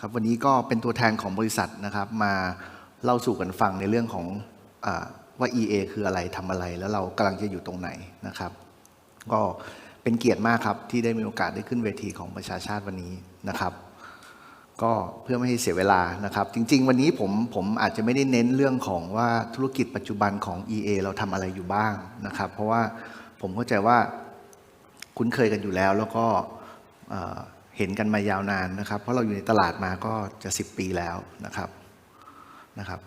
ครับวันนี้ก็เป็นตัวแทนของบริษัทนะครับมาเล่าสู่กันฟังในเรื่องของอว่า EA คืออะไรทำอะไร แล้วเรากำลังจะอยู่ตรงไหนนะครับ ก็เป็นเกียรติมากครับที่ได้มีโอกาสได้ขึ้นเวทีของประชาชาติวันนี้นะครับ ก็เพื่อไม่ให้เสียเวลานะครับ จริง ๆ วันนี้ผมผมอาจจะไม่ได้เน้นเรื่องของว่าธุรกิจปัจจุบันของ EA เราทำอะไรอยู่บ้างนะครับ เพราะว่าผมเข้าใจว่าคุ้นเคยกันอยู่แล้วแล้วก็ เห็นกันมายาวนานนะครับ เพราะเราอยู่ในตลาดมาก็จะ 10 ปีแล้วนะครับนะครับ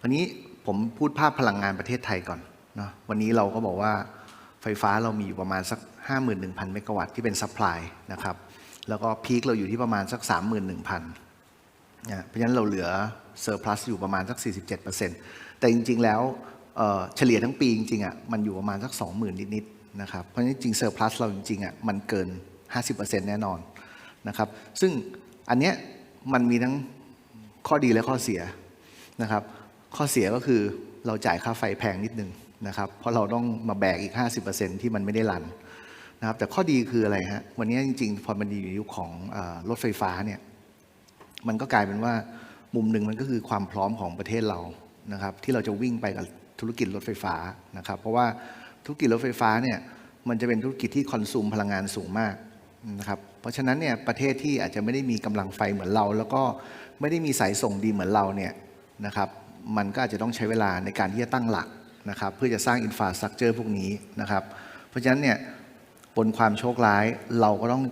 วันนี้ผมพูดภาพพลังงานประเทศไทยก่อนเนาะวันนี้เราก็บอกว่าไฟฟ้าเรามีอยู่ประมาณสัก 51,000 เมกะวัตต์ที่เป็นซัพพลายนะครับแล้วก็พีคเราอยู่ที่ประมาณสัก 31,000นะเพราะฉะนั้นเราเหลือเซอร์พลัสอยู่ประมาณสัก 47%แต่จริง ๆ แล้วเอ่อเฉลี่ยทั้งปีจริงๆอะมันอยู่ประมาณสัก 20,000 นิดๆ นะครับ เพราะฉะนั้นจริงเซอร์พลัสเราจริงๆอะมันเกิน 50%แน่นอนนะครับ ซึ่งอันเนี้ยมันมีทั้งข้อดีและข้อเสียนะครับ ข้อเสียก็คือเราจ่ายค่าไฟแพงนิดนึงนะครับ เพราะเราต้องมาแบกอีก 50%ที่มันไม่ได้รันนะครับ แต่ข้อดีคืออะไรฮะ วันนี้จริงๆ พอมันอยู่ในยุคของรถไฟฟ้าเนี่ย มันก็กลายเป็นว่ามุมหนึ่งมันก็คือความพร้อมของประเทศเรานะครับ ที่เราจะวิ่งไปกับธุรกิจรถไฟฟ้านะครับ เพราะว่า ธุรกิจรถไฟฟ้าเนี่ยมันจะเป็นธุรกิจที่คอนซูมพลังงานสูงมากนะครับเพราะฉะนั้นเนี่ยประเทศที่อาจจะไม่ได้มีกำลังไฟเหมือนเรา แล้วก็ไม่ได้มีสายส่งดีเหมือนเราเนี่ยนะครับมันก็อาจจะต้องใช้เวลาในการที่จะตั้งหลักนะครับเพื่อจะสร้างอินฟราสตรักเจอร์พวกนี้นะครับเพราะฉะนั้นเนี่ยบนความโชคร้ายเราก็ต้อง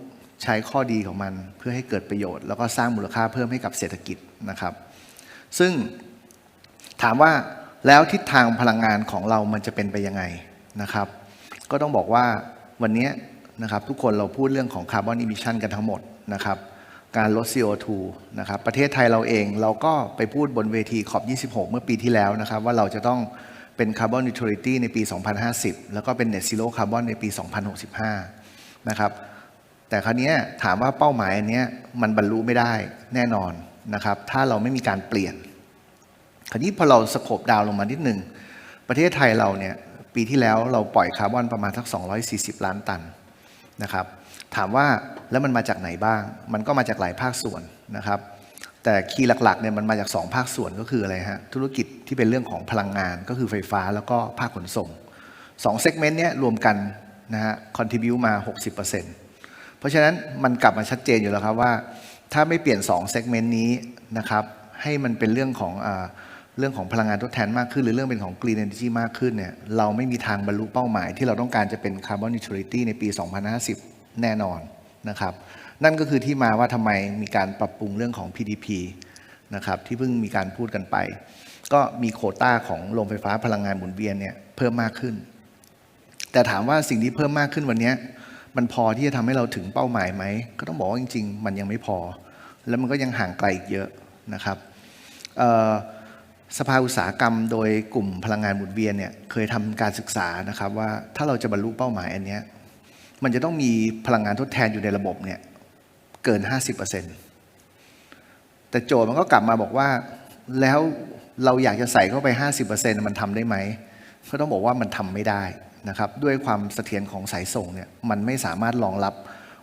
ใช้ข้อดีของมันเพื่อให้เกิดประโยชน์ แล้วก็สร้างมูลค่าเพิ่มให้กับเศรษฐกิจนะครับ ซึ่งถามว่าแล้วทิศทางพลังงานของเรามันจะเป็นไปยังไง นะครับ ก็ต้องบอกว่าวันนี้นะครับทุกคนเราพูดเรื่องของคาร์บอนอิมิชันกันทั้งหมดนะครับการลด CO2 นะครับประเทศไทยเราเองเราก็ไปพูดบนเวทีขอบ 26 เมื่อปีที่แล้วนะครับ ว่าเราจะต้องเป็นคาร์บอนนิวทรัลิตี้ในปี 2050 แล้วก็เป็น Net Zero Carbon ในปี 2065 นะครับ แต่คราวนี้ถามว่าเป้าหมายอันนี้มันบรรลุไม่ได้แน่นอนนะครับ ถ้าเราไม่มีการเปลี่ยน คราวนี้พอเราสโคบดาวน์ลงมานิดหนึ่งประเทศไทยเราเนี่ย ปีที่แล้วเราปล่อยคาร์บอนประมาณสัก 240 ล้านตันนะครับ ถามว่าแล้วมันมาจากไหนบ้าง มันก็มาจากหลายภาคส่วนนะครับ แต่คีย์หลักๆเนี่ยมันมาจาก 2 ภาคส่วนก็คืออะไรฮะ ธุรกิจที่เป็นเรื่องของพลังงานก็คือไฟฟ้าแล้วก็ภาคขนส่ง2เซกเมนต์เนี้ยรวมกันนะฮะคอนทิบิวมา 60%เพราะฉะนั้นมันกลับมาชัดเจนอยู่แล้วครับว่า ถ้าไม่เปลี่ยน2เซกเมนต์นี้นะครับให้มันเป็นเรื่องของอ เรื่องของพลังงานทดแทนมากขึ้น หรือเรื่องเป็นของ Green Energy มากขึ้นเนี่ยเราไม่มีทางบรรลุเป้าหมาย ที่เราต้องการจะเป็น Carbon Neutrality ในปี 2050 แน่นอนนะครับนั่นก็คือที่มาว่าทำไมมีการปรับปรุงเรื่องของ PDP นะครับที่เพิ่งมีการพูดกันไป ก็มีโคต้าของโรงไฟฟ้าพลังงานหมุนเวียนเนี่ยเพิ่มมากขึ้น แต่ถามว่าสิ่งที่เพิ่มมากขึ้นวันนี้มันพอที่จะทำให้เราถึงเป้าหมายไหมก็ต้องบอกว่าจริง ๆ มันยังไม่พอ แล้วมันก็ยังห่างไกลอีกเยอะนะครับ สภาอุตสาหกรรมโดยกลุ่มพลังงานหมุนเวียนเนี่ยเคยทำการศึกษานะครับว่าถ้าเราจะบรรลุเป้าหมายอันนี้มันจะต้องมีพลังงานทดแทนอยู่ในระบบเนี่ยเกิน 50%แต่โจทย์มันก็กลับมาบอกว่าแล้วเราอยากจะใส่เข้าไป 50%มันทำได้ไหม ก็ต้องบอกว่ามันทำไม่ได้นะครับด้วยความเสถียรของสายส่งเนี่ยมันไม่สามารถรองรับ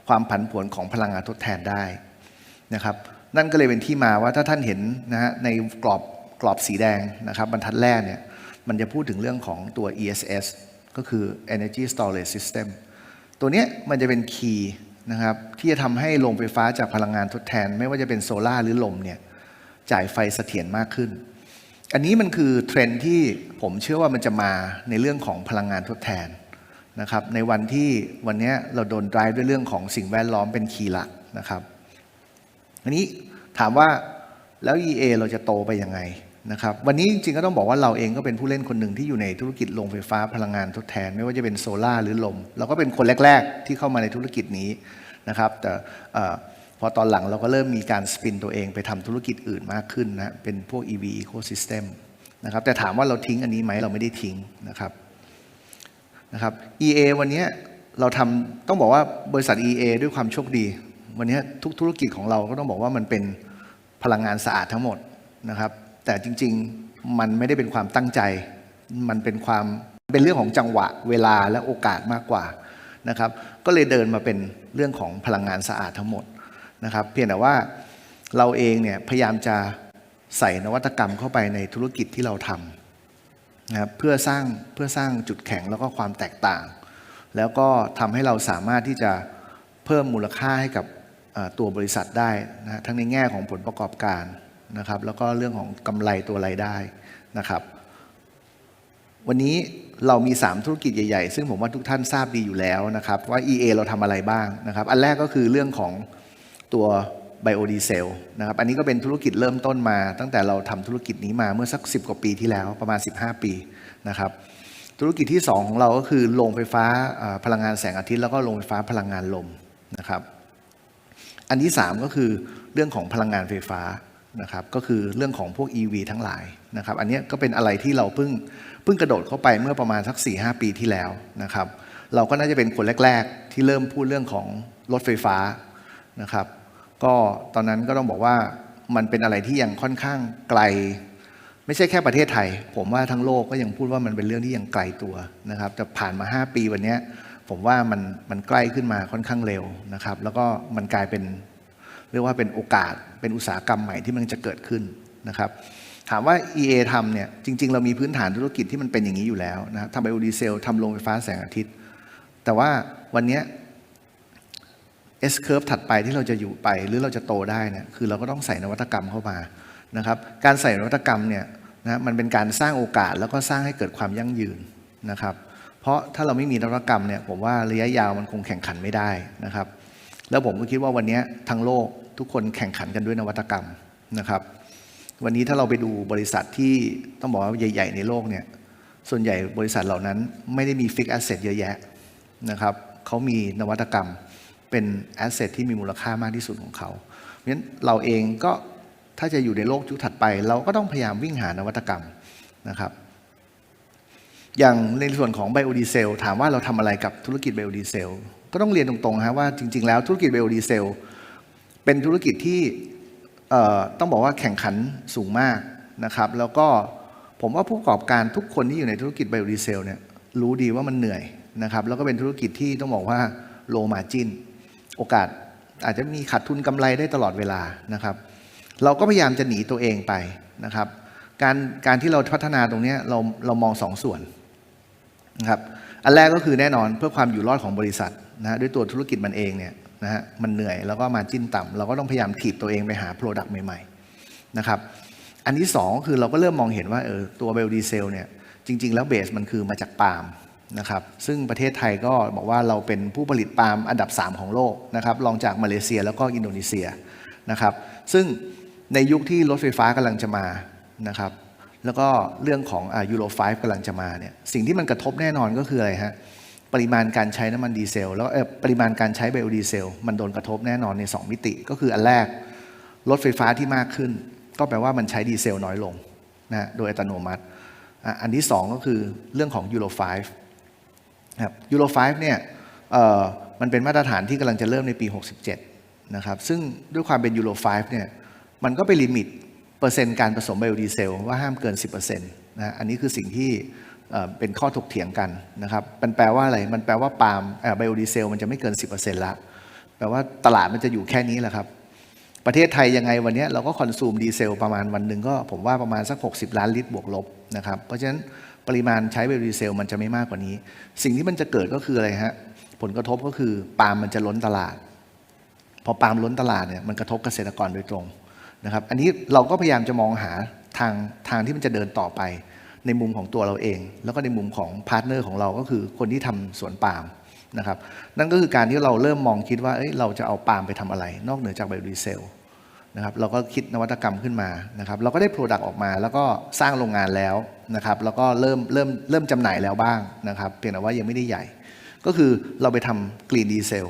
ความผันผวนของพลังงานทดแทนได้นะครับนั่นก็เลยเป็นที่มาว่าถ้าท่านเห็นนะฮะในกรอบ กรอบสีแดงนะครับบรรทัดแรกเนี่ยมันจะพูดถึงเรื่องของตัว ESS ก็คือ Energy Storage System ตัวนี้มันจะเป็นคีย์นะครับที่จะทำให้โรงไฟฟ้าจากพลังงานทดแทน ไม่ว่าจะเป็นโซลา่าหรือลมเนี่ยจ่ายไฟเสถียรมากขึ้น อันนี้มันคือเทรนที่ผมเชื่อว่ามันจะมาในเรื่องของพลังงานทดแทนนะครับในวันที่วันนี้เราโดน drive ด้วยเรื่องของสิ่งแวดล้อมเป็นคีย์หลักนะครับอันนี้ถามว่าแล้ว EA เราจะโตไปยังไง นะครับวันนี้จริงๆก็ต้องบอกว่าเราเองก็เป็นผู้เล่นคนหนึ่งที่อยู่ในธุรกิจโรงไฟฟ้าพลังงานทดแทน ไม่ว่าจะเป็นโซลา่าหรือลม เราก็เป็นคนแรก ๆ ที่เข้ามาในธุรกิจนี้นะครับแต่พอตอนหลังเราก็เริ่มมีการสปินตัวเองไปทำธุรกิจอื่นมากขึ้นนะเป็นพวก EV ecosystem นะครับแต่ถามว่าเราทิ้งอันนี้ไหมเราไม่ได้ทิ้งนะครับนะครับ EA วันนี้เราทำต้องบอกว่าบริษัท EA ด้วยความโชคดี วันนี้ทุกธุรกิจของเราก็ต้องบอกว่ามันเป็นพลังงานสะอาดทั้งหมดนะครับ แต่จริงๆมันไม่ได้เป็นความตั้งใจ มันเป็นความเป็นเรื่องของจังหวะเวลาและโอกาสมากกว่านะครับ ก็เลยเดินมาเป็นเรื่องของพลังงานสะอาดทั้งหมดนะครับ เพียงแต่ว่าเราเองเนี่ยพยายามจะใส่นวัตกรรมเข้าไปในธุรกิจที่เราทำนะครับเพื่อสร้างเพื่อสร้างจุดแข็งแล้วก็ความแตกต่าง แล้วก็ทำให้เราสามารถที่จะเพิ่มมูลค่าให้กับตัวบริษัทได้นะทั้งในแง่ของผลประกอบการ นะครับ แล้วก็เรื่องของกำไรตัวรายได้นะครับ วันนี้เรามี 3 ธุรกิจใหญ่ๆ ซึ่งผมว่าทุกท่านทราบดีอยู่แล้วนะครับ ว่า EA เราทำอะไรบ้างนะครับ อันแรกก็คือเรื่องของตัวไบโอดีเซลนะครับ อันนี้ก็เป็นธุรกิจเริ่มต้นมา ตั้งแต่เราทำธุรกิจนี้มาเมื่อสัก 10 กว่าปีที่แล้วประมาณ 15 ปีนะครับ ธุรกิจที่ 2 ของเราก็คือโรงไฟฟ้าอ่าพลังงานแสงอาทิตย์แล้วก็โรงไฟฟ้าพลังงานลมนะครับ อันที่ 3 ก็คือเรื่องของพลังงานไฟฟ้า นะครับก็คือเรื่องของพวก EV ทั้งหลายนะครับอันนี้ก็เป็นอะไรที่เราเพิ่งเพิ่งกระโดดเข้าไปเมื่อประมาณสัก 4 5 ปีที่แล้วนะครับเราก็น่าจะเป็นคนแรก ๆ ที่เริ่มพูดเรื่องของรถไฟฟ้านะครับก็ตอนนั้นก็ต้องบอกว่ามันเป็นอะไรที่ยังค่อนข้างไกล ไม่ใช่แค่ประเทศไทย ผมว่าทั้งโลกก็ยังพูดว่ามันเป็นเรื่องที่ยังไกลตัวนะครับแต่ผ่านมา 5 ปีวันนี้ผมว่ามันมันใกล้ขึ้นมาค่อนข้างเร็วนะครับแล้วก็มันกลายเป็น เรียกว่าเป็นโอกาสเป็นอุตสาหกรรมใหม่ที่มันจะเกิดขึ้นนะครับถามว่า EA ทำเนี่ยจริง ๆ เรามีพื้นฐานธุรกิจที่มันเป็นอย่างนี้อยู่แล้วนะครับทำไบโอดีเซลทำโรงไฟฟ้าแสงอาทิตย์ แต่ว่าวันนี้ S curve ถัดไปที่เราจะอยู่ไปหรือเราจะโตได้เนี่ยคือเราก็ต้องใส่นวัตกรรมเข้ามานะครับการใส่นวัตกรรมเนี่ยนะมันเป็นการสร้างโอกาสแล้วก็สร้างให้เกิดความยั่งยืนนะครับเพราะถ้าเราไม่มีนวัตกรรมเนี่ยผมว่าระยะยาวมันคงแข่งขันไม่ได้นะครับแล้วผมก็คิดว่าวันนี้ทั้งโลก ทุกคนแข่งขันกันด้วยนวัตกรรมนะครับ วันนี้ถ้าเราไปดูบริษัทที่ต้องบอกว่าใหญ่ ๆ ในโลกเนี่ยส่วนใหญ่บริษัทเหล่านั้นไม่ได้มีฟิกแอสเซทเยอะแยะนะครับเขามีนวัตกรรมเป็นแอสเซทที่มีมูลค่ามากที่สุดของเขาเพราะฉะนั้นเราเองก็ถ้าจะอยู่ในโลกยุคถัดไป เราก็ต้องพยายามวิ่งหานวัตกรรมนะครับ อย่างในส่วนของไบโอดีเซลถามว่าเราทำอะไรกับธุรกิจไบโอดีเซลก็ต้องเรียนตรงๆฮะว่าจริงๆแล้วธุรกิจไบโอดีเซล เป็นธุรกิจที่ต้องบอกว่าแข่งขันสูงมากนะครับ แล้วก็ผมว่าผู้ประกอบการทุกคนที่อยู่ในธุรกิจไบโอดีเซลเนี่ยรู้ดีว่ามันเหนื่อยนะครับ แล้วก็เป็นธุรกิจที่ต้องบอกว่าโลมาจินโอกาสอาจจะมีขาดทุนกำไรได้ตลอดเวลานะครับ เราก็พยายามจะหนีตัวเองไปนะครับ การการที่เราพัฒนาตรงนี้เราเรามองสองส่วนนะครับอันแรกก็คือแน่นอนเพื่อความอยู่รอดของบริษัทนะด้วยตัวธุรกิจมันเองเนี่ย นะฮะมันเหนื่อยแล้วก็มาจิ้นต่ำเราก็ต้องพยายามถีบตัวเองไปหาโปรดักต์ใหม่ๆนะครับอันที่สองก็คือเราก็เริ่มมองเห็นว่าเออตัวเบลดีเซลเนี่ยจริง ๆ แล้วเบสมันคือมาจากปาล์มนะครับซึ่งประเทศไทยก็บอกว่าเราเป็นผู้ผลิตปาล์มอันดับ 3 ของโลกนะครับรองจากมาเลเซียแล้วก็อินโดนีเซียนะครับซึ่งในยุคที่รถไฟฟ้ากำลังจะมานะครับแล้วก็เรื่องของยูโร5กำลังจะมาเนี่ยสิ่งที่มันกระทบแน่นอนก็คืออะไรฮะ ปริมาณการใช้น้ำมันดีเซล แล้วปริมาณการใช้ไบโอดีเซล มันโดนกระทบแน่นอนใน 2 มิติ ก็คืออันแรกรถไฟฟ้าที่มากขึ้น ก็แปลว่ามันใช้ดีเซลน้อยลงนะฮะโดยอัตโนมัติ อันที่ 2 ก็คือเรื่องของยูโร5ครับยูโร5เนี่ยเออมันเป็นมาตรฐานที่กำลังจะเริ่มในปี 67 นะครับ ซึ่งด้วยความเป็นยูโร5เนี่ยมันก็ไปลิมิตเปอร์เซ็นต์การผสมไบโอดีเซล ว่าห้ามเกิน 10%นะอันนี้คือสิ่งที่ เป็นข้อถกเถียงกันนะครับมันแปลว่าอะไร มันแปลว่าปาล์มไบโอดีเซลมันจะไม่เกิน 10%ละแปลว่าตลาดมันจะอยู่แค่นี้แหละครับ ประเทศไทยยังไงวันนี้เราก็คอนซูมดีเซลประมาณวันหนึ่งก็ผมว่าประมาณสัก 60 ล้านลิตรบวกลบนะครับ เพราะฉะนั้นปริมาณใช้ไบโอดีเซลมันจะไม่มากกว่านี้ สิ่งที่มันจะเกิดก็คืออะไรฮะ ผลกระทบก็คือปาล์มมันจะล้นตลาด พอปาล์มล้นตลาดเนี่ยมันกระทบเกษตรกรโดยตรงนะครับ อันนี้เราก็พยายามจะมองหาทางทางที่มันจะเดินต่อไป ในมุมของตัวเราเอง แล้วก็ในมุมของพาร์ทเนอร์ของเราก็คือคนที่ทำสวนปาล์มนะครับนั่นก็คือการที่เราเริ่มมองคิดว่าเอ้ยเราจะเอาปาล์มไปทำอะไร นอกเหนือจากไบโอดีเซลนะครับเราก็คิดนวัตกรรมขึ้นมานะครับเราก็ได้โปรดักต์ออกมา แล้วก็สร้างโรงงานแล้วนะครับแล้วก็เริ่มเริ่มเริ่มจำหน่ายแล้วบ้างนะครับเพียงแต่ว่ายังไม่ได้ใหญ่ ก็คือเราไปทำกรีนดีเซล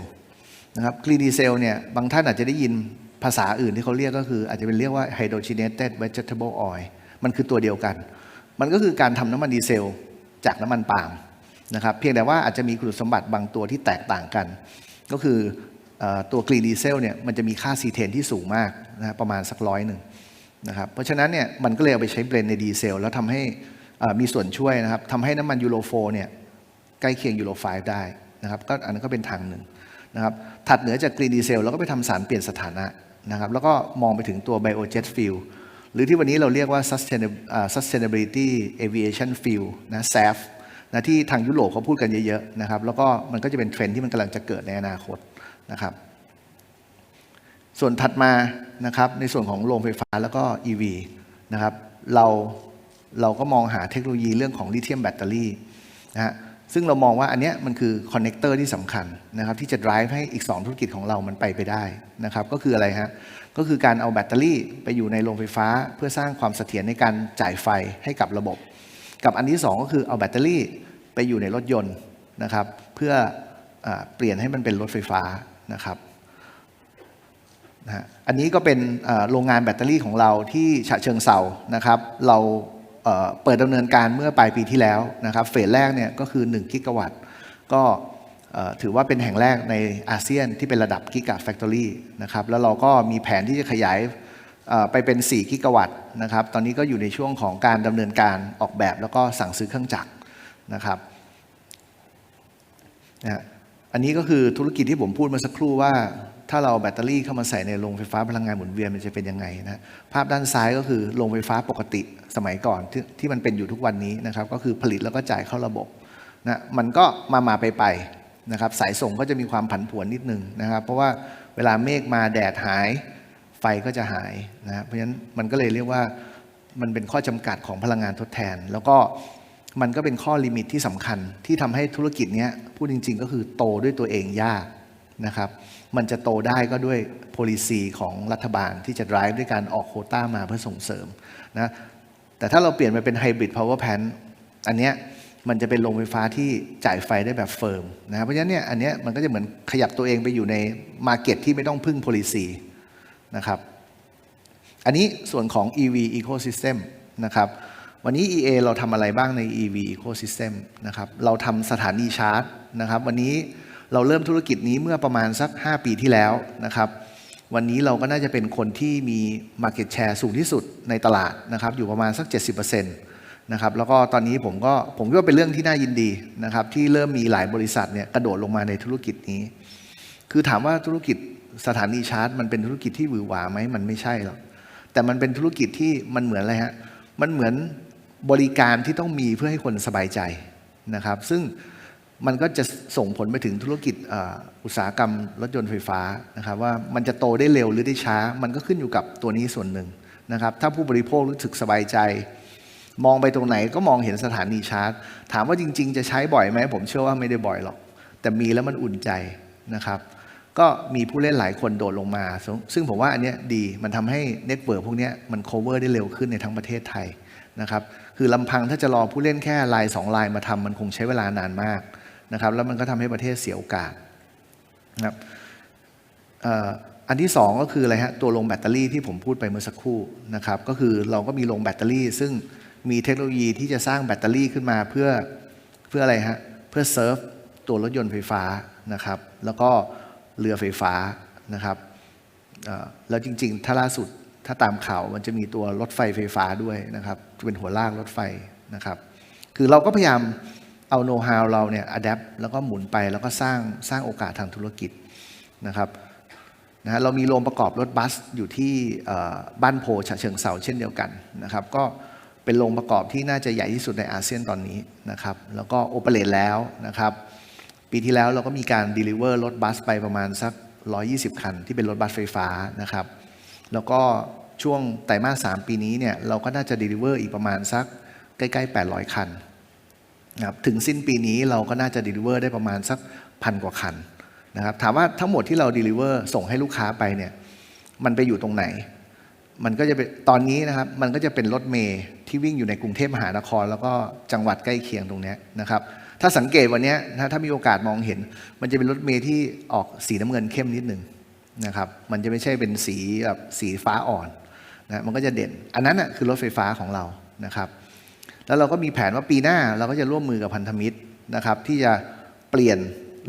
นะครับกรีนดีเซลเนี่ยบางท่านอาจจะได้ยินภาษาอื่นที่เขาเรียกก็คือ อาจจะเป็นเรียกว่า hydrogenated vegetable oil มันคือตัวเดียวกัน มันก็คือการทำน้ำมันดีเซล จากน้ำมันปาล์มนะครับเพียงแต่ว่าอาจจะมีคุณสมบัติบางตัวที่แตกต่างกัน ก็คืออตัวกรีนดีเซลเนี่ยมันจะมีค่าซีเทนที่สูงมากนะประมาณสักร้อยหนึ่งนะครับเพราะฉะนั้นเนี่ยมันก็เลยเอาไปใช้เบรนในดีเซล แล้วทำให้มีส่วนช่วยนะครับทำให้น้ำมันยูโรโฟเนี่ยใกล้เคียงยูโร5ได้นะครับก็อันนั้นก็เป็นทางหนึ่งนะครับถัดเหนือจากกรีนดีเซลเราก็ไปทำสารเปลี่ยนสถานะนะครับแล้วก็มองไปถึงตัว Biojet Fuel หรือที่วันนี้เราเรียกว่า sustainability Aviation Fuel นะ SAF นะที่ทางยุโรปเขาพูดกันเยอะๆนะครับ แล้วก็มันก็จะเป็นเทรนด์ที่มันกำลังจะเกิดในอนาคตนะครับ ส่วนถัดมานะครับ ในส่วนของโรงไฟฟ้าแล้วก็ EV นะครับ เราเราก็มองหาเทคโนโลยีเรื่องของลิเธียมแบตเตอรี่นะฮะ ซึ่งเรามองว่าอันเนี้ยมันคือคอนเน c เตอร์ที่สำคัญนะครับที่จะ drive ให้อีก 2 ธุรกิจของเรามันไปไปได้นะครับก็คืออะไรฮะก็คือการเอาแบตเตอรี่ไปอยู่ในโรงไฟฟ้า เพื่อสร้างความเสถียรในการจ่ายไฟให้กับระบบ กับอันที่สองก็คือเอาแบตเตอรี่ไปอยู่ในรถยนต์นะครับเพื่ออเปลี่ยนให้มันเป็นรถไฟฟ้านะครับนะอันนี้ก็เป็นโรงงานแบตเตอรี่ของเราที่ฉะเชิงเซานะครับ เรา เปิดดำเนินการเมื่อปลายปีที่แล้วนะครับเฟสแรกเนี่ยก็คือ 1 กิกะวัตต์ ก็ถือว่าเป็นแห่งแรกในอาเซียนที่เป็นระดับกิกะแฟคทอรี่นะครับแล้วเราก็มีแผนที่จะขยายไปเป็น 4 กิกะวัตต์นะครับตอนนี้ก็อยู่ในช่วงของการดำเนินการออกแบบแล้วก็สั่งซื้อเครื่องจักรนะครับอันนี้ก็คือธุรกิจที่ผมพูดมาสักครู่ว่า ถ้าเราแบตเตอรี่เข้ามาใส่ในโรงไฟฟ้าพลังงานหมุนเวียนมันจะเป็นยังไงนะภาพด้านซ้ายก็คือโรงไฟฟ้าปกติสมัยก่อนที่ที่มันเป็นอยู่ทุกวันนี้นะครับก็คือผลิตแล้วก็จ่ายเข้าระบบนะมันก็มามาไปไปนะครับสายส่งก็จะมีความผันผวนนิดนึงนะครับ เพราะว่าเวลาเมฆมาแดดหายไฟก็จะหายนะเพราะฉะนั้นมันก็เลยเรียกว่ามันเป็นข้อจำกัดของพลังงานทดแทน แล้วก็มันก็เป็นข้อลิมิตที่สำคัญที่ทำให้ธุรกิจนี้พูดจริง ๆ ก็คือโตด้วยตัวเองยากนะครับ มันจะโตได้ก็ด้วย policy ของรัฐบาลที่จะ drive ด้วยการออกโคต้ามาเพื่อส่งเสริมนะแต่ถ้าเราเปลี่ยนมาเป็น hybrid power plant อันเนี้ยมันจะเป็นโรงไฟฟ้าที่จ่ายไฟได้แบบเฟิร์มนะเพราะฉะนั้นเนี่ยอันเนี้ยมันก็จะเหมือนขยับตัวเองไปอยู่ใน market ที่ไม่ต้องพึ่ง policy นะครับอันนี้ส่วนของ EV ecosystem นะครับวันนี้ EA เราทำอะไรบ้างใน EV ecosystem นะครับเราทำสถานีชาร์จนะครับวันนี้ เราเริ่มธุรกิจนี้เมื่อประมาณสัก 5 ปีที่แล้วนะครับ วันนี้เราก็น่าจะเป็นคนที่มี market share สูงที่สุดในตลาดนะครับ อยู่ประมาณสัก 70%นะครับแล้วก็ตอนนี้ผมก็ผมคิดว่าเป็นเรื่องที่น่ายินดีนะครับที่เริ่มมีหลายบริษัทเนี่ยกระโดดลงมาในธุรกิจนี้ คือถามว่าธุรกิจสถานีชาร์จ มันเป็นธุรกิจที่หวือหวาไหมมันไม่ใช่หรอกแต่มันเป็นธุรกิจที่มันเหมือนอะไรฮะมันเหมือนบริการที่ต้องมีเพื่อให้คนสบายใจนะครับ ซึ่ง มันก็จะส่งผลไปถึงธุรกิจอุตสาหกรรมรถยนต์ไฟฟ้านะครับว่ามันจะโตได้เร็วหรือได้ช้า มันก็ขึ้นอยู่กับตัวนี้ส่วนหนึ่งนะครับ ถ้าผู้บริโภครู้สึกสบายใจ มองไปตรงไหนก็มองเห็นสถานีชาร์จ ถามว่าจริง ๆ จะใช้บ่อยไหมผมเชื่อว่าไม่ได้บ่อยหรอก แต่มีแล้วมันอุ่นใจนะครับ ก็มีผู้เล่นหลายคนโดดลงมา ซึ่งผมว่าอันนี้ดีมันทำให้เน็ตเวิร์กพวกนี้มัน cover ได้เร็วขึ้นในทั้งประเทศไทยนะครับคือลำพังถ้าจะรอผู้เล่นแค่ลายสองลายมาทำมันคงใช้เวลานานมาก นะครับแล้วมันก็ทำให้ประเทศเสียโอกาสนะครับอันที่สองก็คืออะไรฮะตัวลงแบตเตอรี่ที่ผมพูดไปเมื่อสักครู่นะครับก็คือเราก็มีลงแบตเตอรี่ ซึ่งมีเทคโนโลยีที่จะสร้างแบตเตอรี่ขึ้นมาเพื่อเพื่ออะไรฮะเพื่อเซิร์ฟตัวรถยนต์ไฟฟ้านะครับแล้วก็เรือไฟฟ้านะครับแล้วจริงๆ ถ้าล่าสุดถ้าตามข่าวมันจะมีตัวรถไฟไฟฟ้าด้วยนะครับเป็นหัวลากรถไฟนะครับคือเราก็พยายาม เอาโน้ตฮาวเราเนี่ยอัดแอปแล้วก็หมุนไปแล้วก็สร้างสร้างโอกาสทางธุรกิจนะครับนะฮะเรามีโรงประกอบรถบัสอยู่ที่บ้านโพฉะเชิงเซาเช่นเดียวกันนะครับก็เป็นโรงประกอบที่น่าจะใหญ่ที่สุดในอาเซียนตอนนี้นะครับแล้วก็โอเปเรตแล้วนะครับปีที่แล้วเราก็มีการด e ลิเวอร์รถบัสไปประมาณสัก 120 คัน ที่เป็นรถบัสไฟฟ้านะครับแล้วก็ช่วงไตรมาส 3 ปีนี้เนี่ยเราก็น่าจะด e ลิเวอร์อีกประมาณสักใกล้ ๆ 800 คัน นะครับถึงสิ้นปีนี้เราก็น่าจะ deliver ได้ประมาณสักพันกว่าคันนะครับถามว่าทั้งหมดที่เรา deliver ส่งให้ลูกค้าไปเนี่ยมันไปอยู่ตรงไหน มันก็จะเป็นตอนนี้นะครับมันก็จะเป็นรถเมย์ที่วิ่งอยู่ในกรุงเทพมหานคร แล้วก็จังหวัดใกล้เคียงตรงนี้นะครับถ้าสังเกตวันนี้นะถ้ามีโอกาสมองเห็น มันจะเป็นรถเมย์ที่ออกสีน้ำเงินเข้มนิดหนึ่งนะครับมันจะไม่ใช่เป็นสีแบบสีฟ้าอ่อนนะมันก็จะเด่น อันนั้นน่ะคือรถไฟฟ้าของเรานะครับ แล้วเราก็มีแผนว่าปีหน้าเราก็จะร่วมมือกับพันธมิตรนะครับ ที่จะเปลี่ยน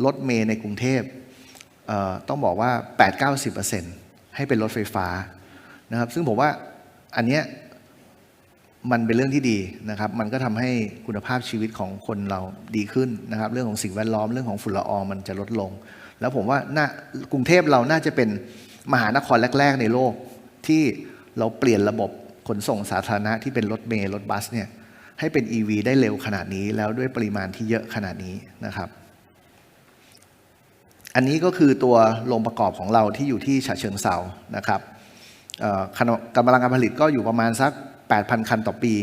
รถเมย์ในกรุงเทพเต้องบอกว่า 8-90%ให้เป็นรถไฟฟ้านะครับ ซึ่งผมว่าอันเนี้ยมันเป็นเรื่องที่ดีนะครับ มันก็ทำให้คุณภาพชีวิตของคนเราดีขึ้นนะครับ เรื่องของสิ่งแวดล้อมเรื่องของฝุ่นละอองมันจะลดลง แล้วผมว่าน่ากรุงเทพเราน่าจะเป็นมหานครแรก ๆ ในโลกที่เราเปลี่ยนระบบขนส่งสาธารณะที่เป็นรถเมล์รถบัสเนี่ย ให้เป็น EV ได้เร็วขนาดนี้ แล้วด้วยปริมาณที่เยอะขนาดนี้นะครับ อันนี้ก็คือตัวโรงประกอบของเราที่อยู่ที่ฉะเชิงเซานะครับกำกำลังการผลิตก็อยู่ประมาณสัก 8,000 คันต่อปี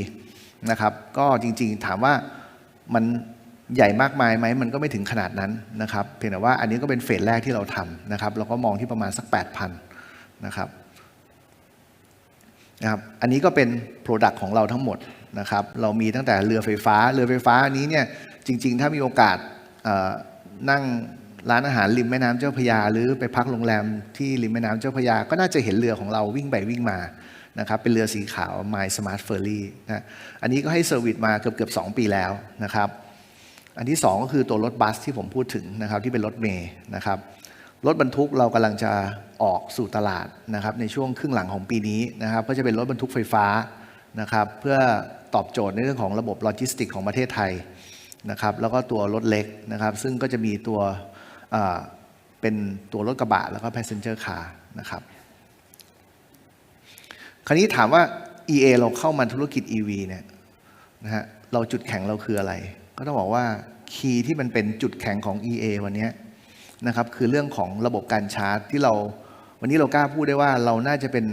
นะครับ ก็จริงๆถามว่ามันใหญ่มากมายไหมมันก็ไม่ถึงขนาดนั้นนะครับ เพียงแต่ว่าอันนี้ก็เป็นเฟสแรกที่เราทำนะครับเราก็มองที่ประมาณสัก 8,000นะครับนะครับ อันนี้ก็เป็น Product ของเราทั้งหมด นะครับเรามีตั้งแต่เรือไฟฟ้าเรือไฟฟ้าอันนี้เนี่ยจริง ๆ ถ้ามีโอกาสนั่งร้านอาหารริมแม่น้ำเจ้าพยา หรือไปพักโรงแรมที่ริมแม่น้ำเจ้าพยา ก็น่าจะเห็นเรือของเราวิ่งไปวิ่งมานะครับเป็นเรือสีขาว My Smart Ferry นะอันนี้ก็ให้เซอร์วิสมาเกือบเกือบสปีแล้วนะครับ อันที่ 2 ก็คือตัวรถบัสที่ผมพูดถึงนะครับที่เป็นรถเมย์นะครับรถบรรทุกเรากำลังจะออกสู่ตลาดนะครับในช่วงครึ่งหลังของปีนี้นะครับก็จะเป็นรถบรรทุกไฟฟ้านะครับเพื่อ ตอบโจทย์ในเรื่องของระบบโลจิสติกของประเทศไทยนะครับแล้วก็ตัวรถเล็กนะครับซึ่งก็จะมีตัวเป็นตัวรถกระบะแล้วก็ passenger car นะครับคราวนี้ถามว่า EA เราเข้ามาธุรกิจ EV เนี่ยนะฮะเราจุดแข็งเราคืออะไร ก็ต้องบอกว่าคีย์ที่มันเป็นจุดแข็งของ EA วันนี้นะครับคือเรื่องของระบบการชาร์จที่เราวันนี้เรากล้าพูดได้ว่าเราน่าจะเป็น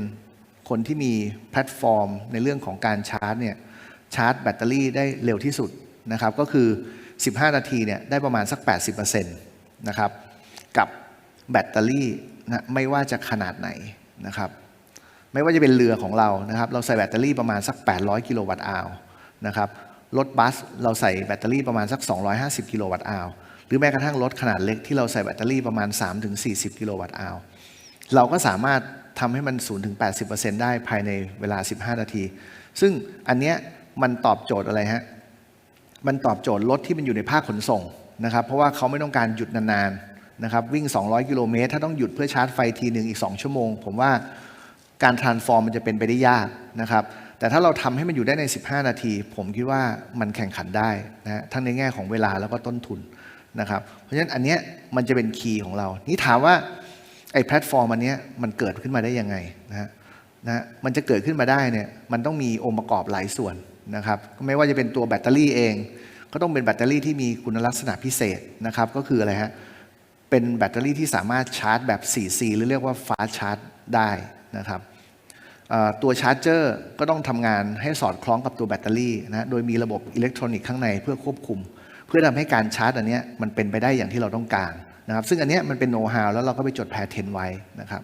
คนที่มีแพลตฟอร์มในเรื่องของการชาร์จเนี่ย ชาร์จแบตเตอรี่ได้เร็วที่สุดนะครับก็คือ 15 นาทีเนี่ยได้ประมาณสัก 80%นะครับกับแบตเตอรี่นะไม่ว่าจะขนาดไหนนะครับไม่ว่าจะเป็นเรือของเรานะครับเราใส่แบตเตอรี่ประมาณสัก 800 กิโลวัตต์อาวนะครับรถบัสเราใส่แบตเตอรี่ประมาณสัก 250 กิโลวัตต์อาวหรือแม้กระทั่งรถขนาดเล็กที่เราใส่แบตเตอรี่ประมาณ 3-40 กิโลวัตต์อาวเราก็สามารถทำให้มัน 0-80%ได้ภายในเวลา 15 นาที ซึ่งอันเนี้ย มันตอบโจทย์อะไรฮะ มันตอบโจทย์รถที่มันอยู่ในภาคขนส่งนะครับ เพราะว่าเขาไม่ต้องการหยุดนานๆนะครับ วิ่ง 200 กิโลเมตร ถ้าต้องหยุดเพื่อชาร์จไฟทีหนึ่งอีก 2 ชั่วโมง ผมว่าการ transform มันจะเป็นไปได้ยากนะครับ แต่ถ้าเราทำให้มันอยู่ได้ใน 15 นาที ผมคิดว่ามันแข่งขันได้นะฮะทั้งในแง่ของเวลาแล้วก็ต้นทุนนะครับ เพราะฉะนั้นอันเนี้ยมันจะเป็นคีย์ของเรา นี่ถามว่าไอ้แพลตฟอร์มอันเนี้ยมันเกิดขึ้นมาได้ยังไงนะฮะนะมันจะเกิดขึ้นมาได้เนี่ยมันต้องมีองค์ประกอบหลายส่วน นะครับไม่ว่าจะเป็นตัวแบตเตอรี่เอง ก็ต้องเป็นแบตเตอรี่ที่มีคุณลักษณะพิเศษนะครับ ก็คืออะไรฮะเป็นแบตเตอรี่ที่สามารถชาร์จแบบ 4C หรือเรียกว่าฟาสชาร์จได้นะครับตัวชาร์จเจอร์ก็ต้องทำงานให้สอดคล้องกับตัวแบตเตอรี่นะโดยมีระบบอิเล็กทรอนิกส์ข้างในเพื่อควบคุม เพื่อทำให้การชาร์จอันนี้มันเป็นไปได้อย่างที่เราต้องการนะครับ ซึ่งอันนี้มันเป็นโน้ตฮาวแล้วเราก็ไปจดแพทเทนไว้นะครับ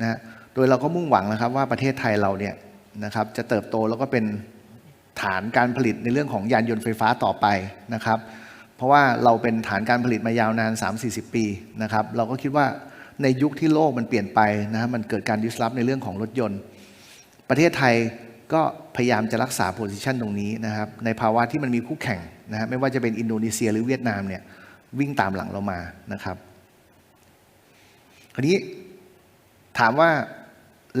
นะโดยเราก็มุ่งหวังนะครับว่าประเทศไทยเราเนี่ยนะครับจะเติบโตแล้วก็เป็น ฐานการผลิตในเรื่องของยานยนต์ไฟฟ้าต่อไปนะครับ เพราะว่าเราเป็นฐานการผลิตมายาวนาน 3-40 ปีนะครับ เราก็คิดว่าในยุคที่โลกมันเปลี่ยนไปนะฮะมันเกิดการดิสลอฟในเรื่องของรถยนต์ ประเทศไทยก็พยายามจะรักษาโพซิชันตรงนี้นะครับ ในภาวะที่มันมีคู่แข่งนะฮะไม่ว่าจะเป็นอินโดนีเซียหรือเวียดนามเนี่ยวิ่งตามหลังเรามานะครับคราวนี้ถามว่า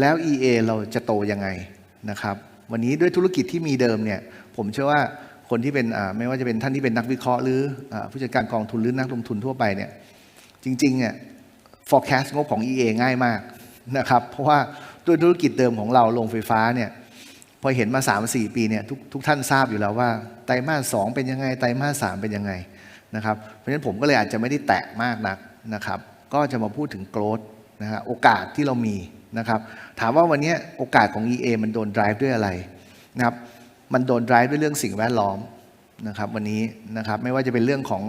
แล้ว EA เราจะโตยังไงนะครับ วันนี้ด้วยธุรกิจที่มีเดิมเนี่ยผมเชื่อว่าคนที่เป็นไม่ว่าจะเป็นท่านที่เป็นนักวิเคราะห์หรือผู้จัดการกองทุนหรือนักลงทุนทั่วไปเนี่ยจริงๆเนี่ย forecast งบของ EA ง่ายมากนะครับเพราะว่าด้วยธุรกิจเดิมของเราโรงไฟฟ้าเนี่ยพอเห็นมา 3-4 ปีเนี่ยทุกทุกท่านทราบอยู่แล้วว่าไตรมาสสองเป็นยังไงไตรมาสสามเป็นยังไงนะครับเพราะฉะนั้นผมก็เลยอาจจะไม่ได้แตะมากนักนะครับก็จะมาพูดถึงโกรดนะฮะโอกาสที่เรามี นะครับถามว่าวันนี้โอกาสของ EA มันโดน drive ด้วยอะไรนะครับมันโดน drive ด้วยเรื่องสิ่งแวดล้อมนะครับวันนี้นะครับไม่ว่าจะเป็นเรื่องของ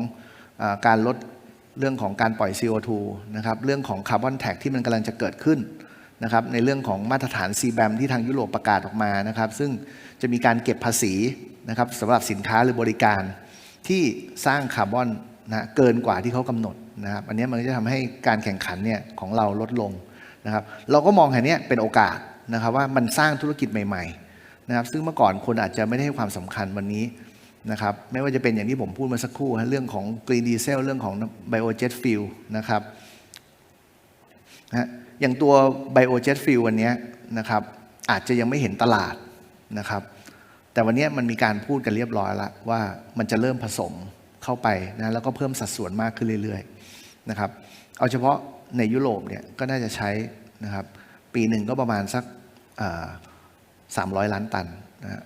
อการลดเรื่องของการปล่อย CO2 นะครับเรื่องของคาร์บอนแท็กที่มันกำลังจะเกิดขึ้นนะครับในเรื่องของมาตรฐาน CBAM ที่ทางยุโรปประกาศออกมานะครับซึ่งจะมีการเก็บภาษีนะครับสำหรับสินค้าหรือบริการที่สร้างคาร์บอนนะเกินกว่าที่เขากำหนดนะครับอันนี้มันก็จะทำให้การแข่งขันเนี่ยของเราลดลง นะครับเราก็มองแค่นี้เป็นโอกาสนะครับว่ามันสร้างธุรกิจใหม่ๆนะครับซึ่งเมื่อก่อนคนอาจจะไม่ได้ให้ความสำคัญวันนี้นะครับไม่ว่าจะเป็นอย่างที่ผมพูดมาสักครู่เรื่องของ Green Diesel เรื่องของ Biojet Fuel นะครับนะฮะอย่างตัว Biojet Fuel วันเนี้ยนะครับอาจจะยังไม่เห็นตลาดนะครับแต่วันเนี้ยมันมีการพูดกันเรียบร้อยแล้วว่ามันจะเริ่มผสมเข้าไปนะแล้วก็เพิ่มสัดส่วนมากขึ้นเรื่อยๆนะครับเอาเฉพาะ ในยุโรปเนี่ยก็น่าจะใช้นะครับปีหนึ่งก็ประมาณสักสามร้อยล้านตันนะฮะ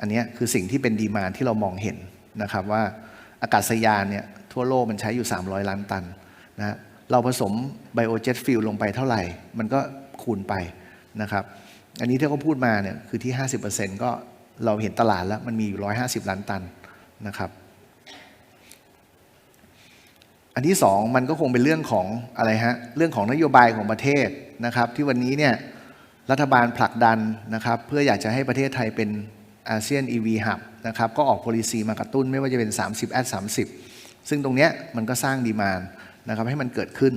อันเนี้ยคือสิ่งที่เป็นดีมานที่เรามองเห็นนะครับว่าอากาศยานเนี่ยทั่วโลกมันใช้อยู่ 300 ล้านตันนะฮะเราผสมไบโอเจ็ตฟิลลงไปเท่าไหร่ มันก็คูณไปนะครับ อันนี้ที่เขาพูดมาเนี่ยคือที่ 50%ก็เราเห็นตลาดแล้วมันมีอยู่ 150 ล้านตันนะครับ อันที่สองมันก็คงเป็นเรื่องของอะไรฮะเรื่องของนโยบายของประเทศนะครับ ที่วันนี้เนี่ยรัฐบาลผลักดันนะครับเพื่ออยากจะให้ประเทศไทยเป็นอาเซียน EV Hub นะครับก็ออก policy มากระตุ้นไม่ว่าจะเป็น 30 at 30 ซึ่งตรงเนี้ยมันก็สร้างดีมานนะครับให้มันเกิดขึ้น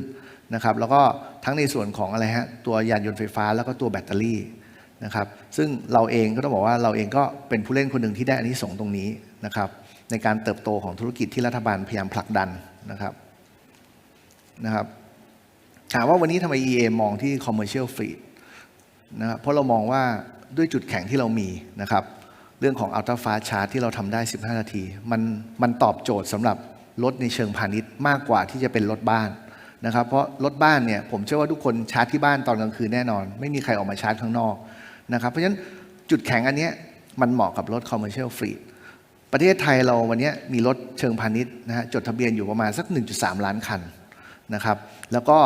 นะครับแล้วก็ทั้งในส่วนของอะไรฮะตัวยานยนต์ไฟฟ้าแล้วก็ตัวแบตเตอรี่นะครับซึ่งเราเองก็ต้องบอกว่าเราเองก็เป็นผู้เล่นคนหนึ่งที่ได้อันนี้ส่งตรงนี้นะครับในการเติบโตของธุรกิจที่รัฐบาลพยายามผลักดันนะครับ นะครับ ถามว่าวันนี้ทำไม EA มองที่ commercial fleet นะครับเพราะเรามองว่าด้วยจุดแข็งที่เรามีนะครับ เรื่องของ ultra fast charge ที่เราทำได้ 15 นาที มันมันตอบโจทย์สำหรับรถในเชิงพาณิชย์มากกว่าที่จะเป็นรถบ้านนะครับ เพราะรถบ้านเนี่ยผมเชื่อว่าทุกคนชาร์จที่บ้านตอนกลางคืนแน่นอน ไม่มีใครออกมาชาร์จข้างนอกนะครับเพราะฉะนั้นจุดแข็งอันนี้มันเหมาะกับรถ commercial fleet ประเทศไทยเราวันนี้มีรถเชิงพาณิชย์นะฮะจดทะเบียนอยู่ประมาณสัก 1.3 ล้านคัน นะครับ แล้วก็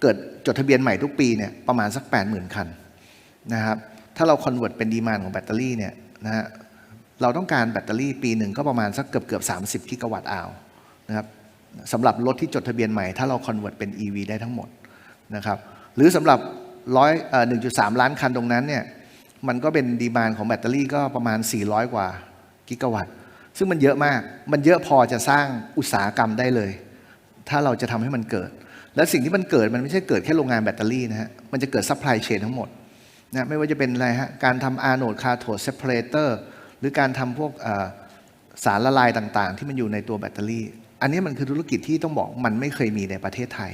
เกิดจดทะเบียนใหม่ทุกปีเนี่ยประมาณสัก 80,000 คันนะครับ ถ้าเราคอนเวิร์ตเป็นดีมานของแบตเตอรี่เนี่ยนะฮะเราต้องการแบตเตอรี่ปีหนึ่งก็ประมาณสักเกือบเกือบ 30 กิกะวัตต์อาวนะครับสำหรับรถที่จดทะเบียนใหม่ ถ้าเราคอนเวิร์ตเป็น EV ได้ทั้งหมดนะครับหรือสำหรับร้อยหนึ่งจุดสามล้านคันตรงนั้นเนี่ยมันก็เป็นดีมานของแบตเตอรี่ก็ประมาณ 400 กว่ากิกะวัตต์ ซึ่งมันเยอะมาก มันเยอะพอจะสร้างอุตสาหกรรมได้เลย ถ้าเราจะทำให้มันเกิด และสิ่งที่มันเกิดมันไม่ใช่เกิดแค่โรงงานแบตเตอรี่นะฮะมันจะเกิดซัพพลายเชนทั้งหมดนะไม่ว่าจะเป็นอะไรฮะการทำอาโนดคาโทดเซปเรเตอร์หรือการทำพวกสารละลายต่างๆ ที่มันอยู่ในตัวแบตเตอรี่ อันนี้มันคือธุรกิจที่ต้องบอกมันไม่เคยมีในประเทศไทย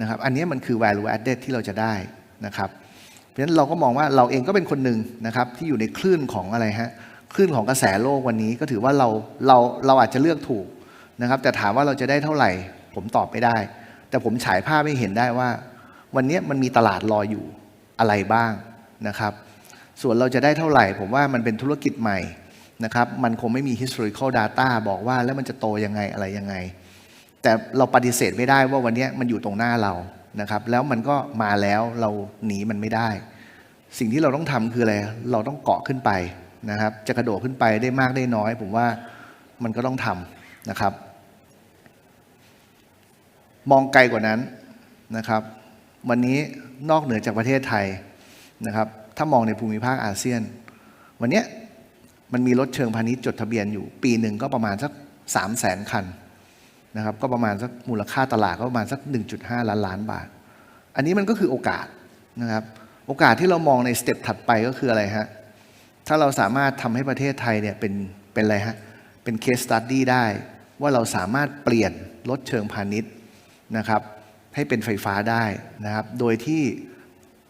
นะครับอันนี้มันคือ value added ที่เราจะได้นะครับเพราะฉะนั้นเราก็มองว่าเราเองก็เป็นคนหนึ่งนะครับที่อยู่ในคลื่นของอะไรฮะคลื่นของกระแสโลกวันนี้ก็ถือว่าเราเราเราอาจจะเลือกถูกนะครับแต่ถามว่าเราจะได้เท่าไหร่ ผมตอบไม่ได้ แต่ผมฉายภาพให้เห็นได้ว่า วันนี้มันมีตลาดรออยู่อะไรบ้างนะครับ ส่วนเราจะได้เท่าไหร่ ผมว่ามันเป็นธุรกิจใหม่นะครับ มันคงไม่มี historical data บอกว่าแล้วมันจะโตยังไงอะไรยังไง แต่เราปฏิเสธไม่ได้ว่าวันนี้มันอยู่ตรงหน้าเรานะครับ แล้วมันก็มาแล้วเราหนีมันไม่ได้ สิ่งที่เราต้องทำคืออะไร เราต้องเกาะขึ้นไปนะครับ จะกระโดดขึ้นไปได้มากได้น้อย ผมว่ามันก็ต้องทำนะครับ มองไกลกว่านั้นนะครับ วันนี้นอกเหนือจากประเทศไทยนะครับ ถ้ามองในภูมิภาคอาเซียน วันนี้มันมีรถเชิงพาณิชย์จดทะเบียนอยู่ ปีหนึ่งก็ประมาณสักสามแสนคันนะครับ ก็ประมาณสักมูลค่าตลาดก็ประมาณสัก 1.5 ล้านล้านบาท อันนี้มันก็คือโอกาสนะครับ โอกาสที่เรามองในสเต็ปถัดไปก็คืออะไรฮะ ถ้าเราสามารถทำให้ประเทศไทยเนี่ยเป็นเป็นอะไรฮะ เป็นเคสตัดดี้ได้ว่าเราสามารถเปลี่ยนรถเชิงพาณิชย์ นะครับให้เป็นไฟฟ้าได้นะครับ โดยที่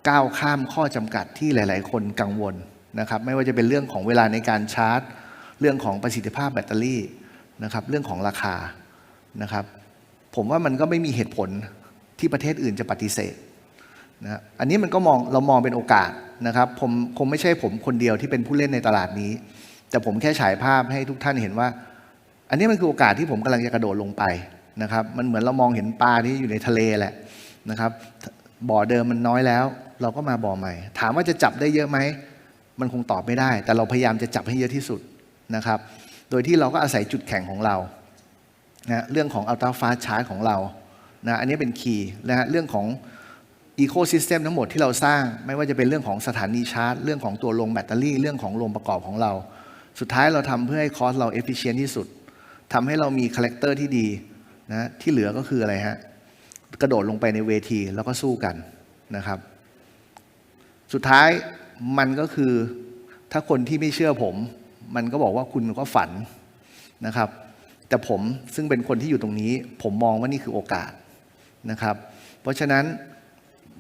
ก้าวข้ามข้อจำกัดที่หลาย ๆ คนกังวลนะครับไม่ว่าจะเป็นเรื่องของเวลาในการชาร์จ เรื่องของประสิทธิภาพแบตเตอรี่นะครับเรื่องของราคานะครับ ผมว่ามันก็ไม่มีเหตุผลที่ประเทศอื่นจะปฏิเสธนะอันนี้มันก็มองเรามองเป็นโอกาสนะครับผมคงไม่ใช่ผมคนเดียวที่เป็นผู้เล่นในตลาดนี้ แต่ผมแค่ฉายภาพให้ทุกท่านเห็นว่า อันนี้มันคือโอกาสที่ผมกำลังจะกระโดดลงไป นะครับ มันเหมือนเรามองเห็นปลาที่อยู่ในทะเลแหละนะครับ บ่อเดิมมันน้อยแล้ว เราก็มาบ่อใหม่ ถามว่าจะจับได้เยอะไหมมันคงตอบไม่ได้ แต่เราพยายามจะจับให้เยอะที่สุดนะครับ โดยที่เราก็อาศัยจุดแข็งของเรานะเรื่องของอัลตราฟาชาร์จของเรานะอันนี้เป็นคีย์นะฮะเรื่องของอีโคซิสเต็มทั้งหมดที่เราสร้าง ไม่ว่าจะเป็นเรื่องของสถานีชาร์จ เรื่องของตัวลงแบตเตอรี่ เรื่องของโรงประกอบของเรา สุดท้ายเราทำเพื่อให้คอสเราเอฟฟิเชนที่สุดทำให้เรามีคาแรคเตอร์ที่ดี นะที่เหลือก็คืออะไรฮะกระโดดลงไปในเวทีแล้วก็สู้กันนะครับ สุดท้ายมันก็คือถ้าคนที่ไม่เชื่อผม มันก็บอกว่าคุณก็ฝันนะครับ แต่ผมซึ่งเป็นคนที่อยู่ตรงนี้ ผมมองว่านี่คือโอกาสนะครับ เพราะฉะนั้น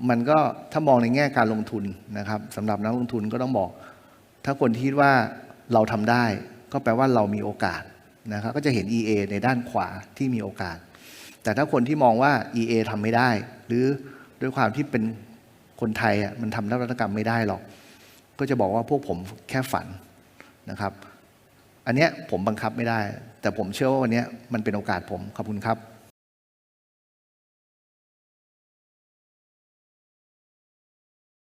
มันก็ถ้ามองในแง่การลงทุนนะครับสำหรับนักลงทุนก็ต้องบอก ถ้าคนที่คิดว่าเราทำได้ ก็แปลว่าเรามีโอกาส นะครับก็จะเห็น EA ในด้านขวาที่มีโอกาส แต่ถ้าคนที่มองว่า EA ทำไม่ได้ หรือด้วยความที่เป็นคนไทยอะมันทำนวัตกรรมไม่ได้หรอก ก็จะบอกว่าพวกผมแค่ฝันนะครับ อันเนี้ยผมบังคับไม่ได้ แต่ผมเชื่อว่าวันนี้มันเป็นโอกาสผมขอบคุณครับ